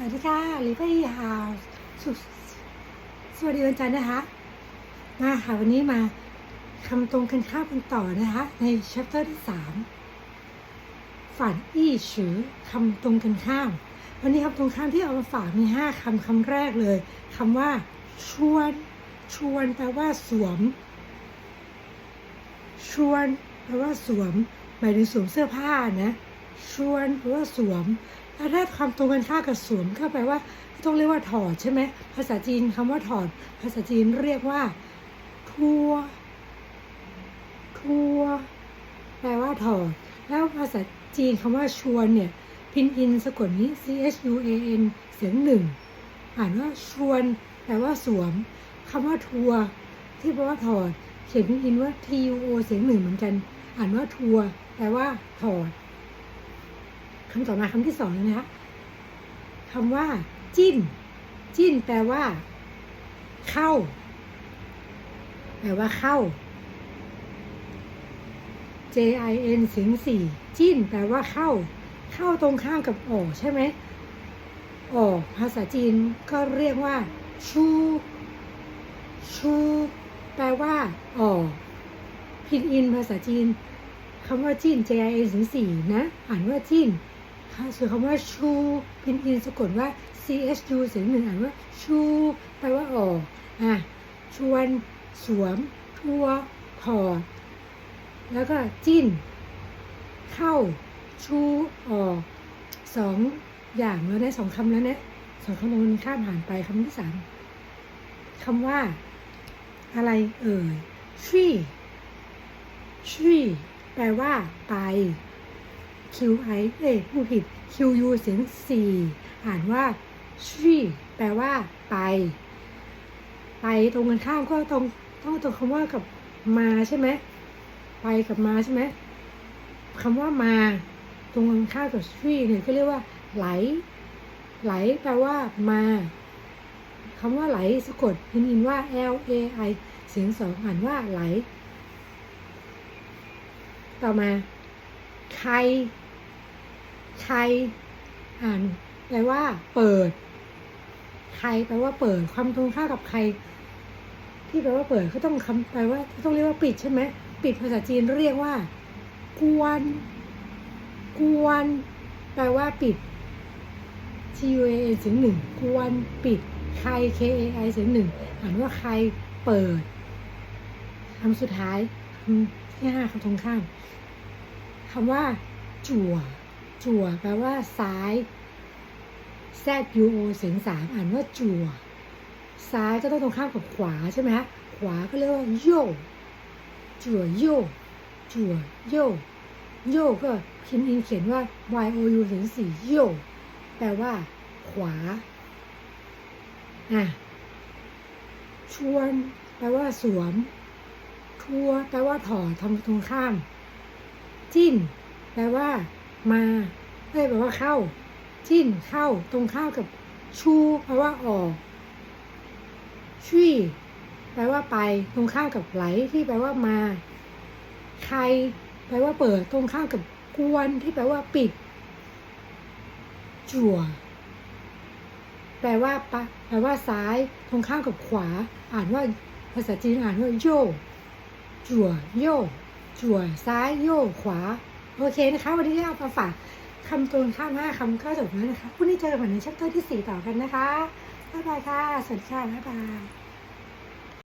สวัสดีค่ะหรือพี่ฮาวสุสวัสดีวันจันทร์นะคะ มาค่ะวันนี้มาคำตรงกันข้ามกันต่อนะคะ ใน chapter ที่สามฝันอี้ฉือคำตรงกันข้าม วันนี้คำตรงข้ามที่เอามาฝากมีห้าคำคำแรกเลยคำว่าชวน ชวนแปลว่าสวม ชวนแปลว่าสวมหมายถึงสวมเสื้อผ้านะ ชวนแปลว่าสวม แล้วถ้าความตรงกันข้ากับสวมก็แปลว่า ต้องเรียกว่าถอดใช่ไหมภาษาจีนคำว่าถอด ภาษาจีนเรียกว่าทัวทัวแปลว่าถอด แล้วภาษาจีนคำว่าชวนเนี่ยพินอินสะกดนี้ C H U A N เสียงหนึ่งอ่านว่าชวน แปลว่าสวมคำว่าทัวที่แปลว่าถอด เขียนพินอินว่า T U O เสียงหนึ่งเหมือนกัน อ่านว่าทัวแปลว่าถอด คำต่อมาคำที่สองนะคะคำว่า จิ้น จิ้นแปลว่า เข้า แปลว่าเข้า J I N เสียงสี่จิ้น แปลว่าเข้า เข้าตรงข้ามกับออกใช่ไหมออกภาษาจีนก็เรียกว่า ชู ชู แปลว่าออกพินอินภาษาจีนคำว่าจิ้น J I N เสียงสี่นะ อ่านว่าจิ้น ส่วนคำว่าชูพินอินสะกดว่า C H U เสียงหนึ่งอ่านว่าชูแปลว่าออกอะชวน สวม ทั่วถอดแล้วก็จิ้น เข้า ชูออกสองอย่างแล้วได้สองคำแล้วเนี่ยสองคำตรงนี้ข้ามผ่านไปคำที่สามคำว่า อะไรเอ่ยชีชีแปลว่าไป Q I เอ้ยผู้ผิด Q U เสียงสี่อ่านว่าชีแปลว่า ไป ไปตรงกันข้ามก็ตรงต้องตรงคำว่ากับมาใช่ไหมไปกับมาใช่ไหมคำว่ามา ตรงกันข้ามกับชีเนี่ยก็เรียกว่า ไหล ไหลแปลว่ามาคำว่าไหลสะกดพินอินว่า L A I เสียงสองอ่านว่าไหล ต่อมา ใครใครอ่านแปลว่า เปิดใครแปลว่าเปิด ความตรงข้ากับใครที่แปลว่าเปิดก็ต้องคำแปลว่าต้องเรียกว่าปิดใช่ไหมปิดภาษาจีนเรียกว่า กวน กวน แปลว่าปิด G U A เสียงหนึ่งกวนปิดใคร K A I เสียงหนึ่งอ่านว่าใครเปิดคำสุดท้ายคำที่ห้าคำตรงข้าม คำว่า จั่ว จั่วแปลว่าซ้าย Z U O เสียงสามอ่านว่าจั่ว ซ้ายก็ต้องตรงข้ามกับขวาใช่ไหมฮะขวาก็เรียกว่าโยจั่วโยจั่วโยโยก็พิมพ์อินเขียนว่า Y O U เสียงสี่โยแปลว่า ขวาอะชวนแปลว่าสวมทัวแปลว่าถอดทำตรงข้าม จิ้น แปลว่า มาเอ้ยแปลว่าเข้า จิ้นเข้า ตรงข้ามกับ ชูแปลว่าออกชี่แปลว่าไป ตรงข้ามกับไหลที่แปลว่ามา ใคร แปลว่าเปิด ตรงข้ามกับกวนที่แปลว่าปิด จั่ว แปลว่าปะแปลว่าซ้าย ตรงข้ามกับขวา อ่านว่าภาษาจีนอ่านว่าโยจั่วโย จั่วซ้ายโยกขวา โอเคนะคะ วันนี้เอามาฝากคำตรงข้ามห้าคำก็จบแล้วนะคะพรุ่งนี้เจอกันใหม่ในชัปเตอร์ที่สี่ต่อกันนะคะ บ๊ายบายค่ะ สวัสดีค่ะ บ๊ายบาย